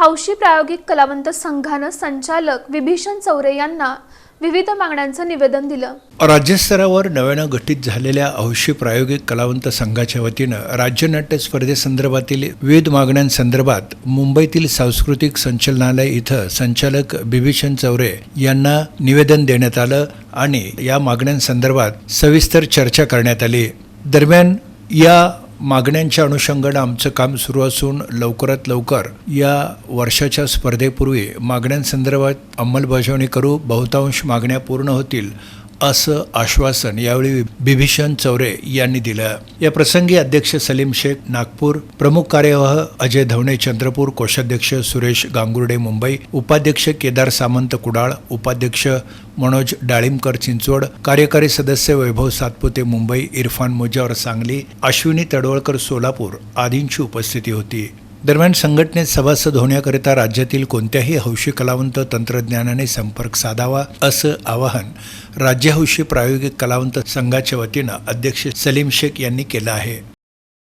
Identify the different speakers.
Speaker 1: हौशी प्रायोगिक कलावंत संघानं संचालक विभीषण चौरे यांना विविध मागण्यांचं निवेदन दिलं.
Speaker 2: राज्यस्तरावर नव्यानं गठीत झालेल्या हौशी प्रायोगिक कलावंत संघाच्या वतीनं राज्य नाट्य स्पर्धेसंदर्भातील विविध मागण्यांसंदर्भात मुंबईतील सांस्कृतिक संचलनालय इथं संचालक बिभीषण चौरे यांना निवेदन देण्यात आलं आणि या मागण्यांसंदर्भात सविस्तर चर्चा करण्यात आली. दरम्यान या मागण्यांच्या अनुषंगानं आमचं काम सुरू असून लवकरात लवकर या वर्षाच्या स्पर्धेपूर्वी मागण्यांसंदर्भात अंमलबजावणी करू. बहुतांश मागण्या पूर्ण होतील. असं आश्वासन यावेळी बिभीषण चौरे यांनी दिलं. या प्रसंगी अध्यक्ष सलीम शेख नागपूर प्रमुख कार्यवाह अजय धवणे चंद्रपूर कोषाध्यक्ष सुरेश गांगुर्डे मुंबई उपाध्यक्ष केदार सामंत कुडाळ उपाध्यक्ष मनोज डाळिंबकर चिंचवड कार्यकारी सदस्य वैभव सातपुते मुंबई इरफान मुजावर सांगली अश्विनी तडवळकर सोलापूर आदींची उपस्थिती होती. दरम्यान संघटनेत सभासद होण्याकरिता राज्यातील कोणत्याही हौशी कलावंत तंत्रज्ञानाने संपर्क साधावा असं आवाहन राज्य हौशी प्रायोगिक कलावंत संघाच्या वतीनं अध्यक्ष सलीम शेख यांनी केलं आहे.